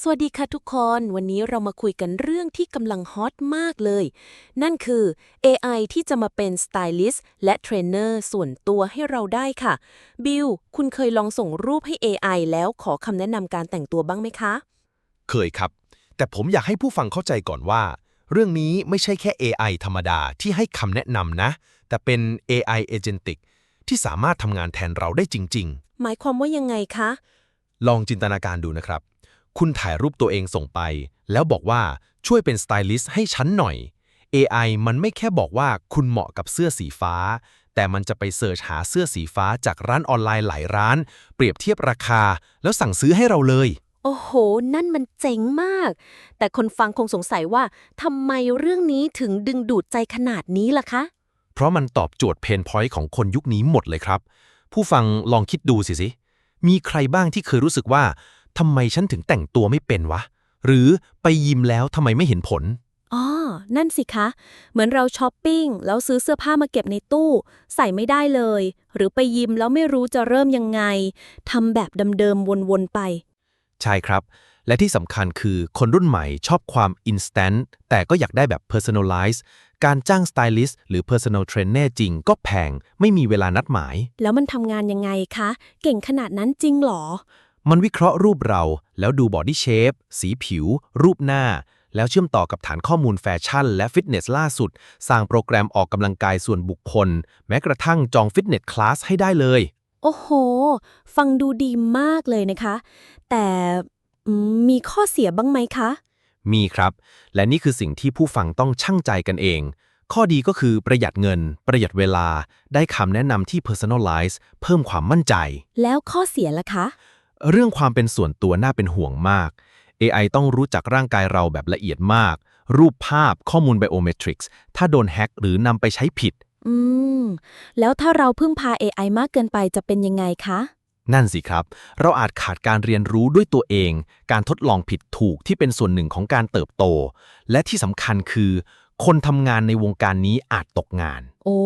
สวัสดีค่ะทุกคน วันนี้เรามาคุยกันเรื่องที่กำลังฮอตมากเลย นั่นคือ AI ที่จะมาเป็นสไตลิสต์และเทรนเนอร์ส่วนตัวให้เราได้ค่ะ บิล คุณเคยลองส่งรูปให้ AI แล้วขอคำแนะนำการแต่งตัวบ้างไหมคะ เคยครับ แต่ผมอยากให้ผู้ฟังเข้าใจก่อนว่า เรื่องนี้ไม่ใช่แค่ AI ธรรมดาที่ให้คำแนะนำนะ แต่เป็น AI agentic ที่สามารถทำงานแทนเราได้จริงหมายความว่ายังไงคะๆลองจินตนาการดูนะครับ คุณถ่ายรูปตัวเองส่งไป แล้วบอกว่าช่วยเป็นสไตลิสต์ให้ฉันหน่อย AI มันไม่แค่บอกว่าคุณเหมาะกับเสื้อสีฟ้า แต่มันจะไปเสิร์ชหาเสื้อสีฟ้าจากร้านออนไลน์หลายร้าน เปรียบเทียบราคา แล้วสั่งซื้อให้เราเลย โอ้โห นั่นมันเจ๋งมาก แต่คนฟังคงสงสัยว่าทำไมเรื่องนี้ถึงดึงดูดใจขนาดนี้ล่ะคะ เพราะมันตอบโจทย์เพนพอยต์ของคนยุคนี้หมดเลยครับ ผู้ฟังลองคิดดูสิสิ มีใครบ้างที่เคยรู้สึกว่า ทำไมฉันถึงแต่งตัวไม่เป็นวะ หรือไปยิมแล้วทำไมไม่เห็นผล อ๋อ นั่นสิคะ เหมือนเราช้อปปิ้งแล้วซื้อเสื้อผ้ามาเก็บในตู้ ใส่ไม่ได้เลย หรือไปยิมแล้วไม่รู้จะเริ่มยังไงทำแบบเดิมๆวนๆไป ใช่ครับ และที่สำคัญคือคนรุ่นใหม่ชอบความ instant แต่ก็อยากได้แบบ personalize การจ้างสไตลิสต์หรือ personal trainer จริงก็แพง ไม่มีเวลานัดหมาย แล้วมันทำงานยังไงคะ เก่งขนาดนั้นจริงเหรอ มันวิเคราะห์รูปเรา แล้วดูบอดี้เชฟสีผิว รูปหน้า แล้วเชื่อมต่อกับฐานข้อมูลแฟชั่น และฟิตเนสล่าสุด สร้างโปรแกรมออกกำลังกายส่วนบุคคล แม้กระทั่งจองฟิตเนสคลาสให้ได้เลย โอ้โห ฟังดูดีมากเลยนะคะ แต่อืมมีข้อเสียบ้างไหมคะ มีครับ และนี่คือสิ่งที่ผู้ฟังต้องชั่งใจกันเอง ข้อดีก็คือประหยัดเงิน ประหยัดเวลา ได้คำแนะนำที่ personalize เพิ่มความมั่นใจ แล้วข้อเสียล่ะคะ เรื่องความเป็นส่วนตัวน่าเป็นห่วงมาก AI ต้องรู้จักร่างกายเราแบบละเอียดมาก รูปภาพข้อมูลไบโอเมตริกส์ถ้าโดนแฮ็กหรือนำไปใช้ผิด อืม แล้วถ้าเราพึ่งพา AI มากเกินไปจะเป็นยังไงคะ นั่นสิครับ เราอาจขาดการเรียนรู้ด้วยตัวเอง การทดลองผิดถูกที่เป็นส่วนหนึ่งของการเติบโต และที่สำคัญคือ คนทำงานในวงการนี้อาจตกงาน โอ้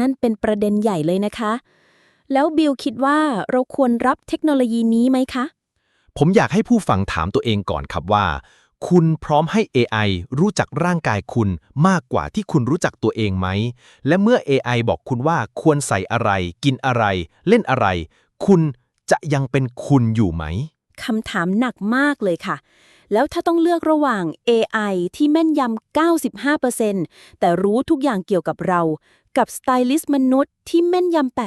นั่นเป็นประเด็นใหญ่เลยนะคะ แล้วบิลคิดว่าเราควรรับเทคโนโลยีนี้ไหมคะ ผมอยากให้ผู้ฟังถามตัวเองก่อนครับว่า คุณพร้อมให้ AI รู้จักร่างกายคุณมากกว่าที่คุณรู้จักตัวเองไหม และเมื่อ AI บอกคุณว่าควรใส่อะไร กินอะไร เล่นอะไร คุณจะยังเป็นคุณอยู่ไหมคำถามหนักมากเลยค่ะ แล้วถ้าต้องเลือกระหว่าง AI ที่แม่นยำ 95%แต่รู้ทุกอย่างเกี่ยวกับเรา กับสไตลิสต์มนุษย์ที่แม่นยำ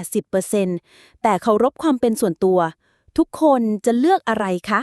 80%แต่เคารพความเป็นส่วนตัว ทุกคนจะเลือกอะไรคะ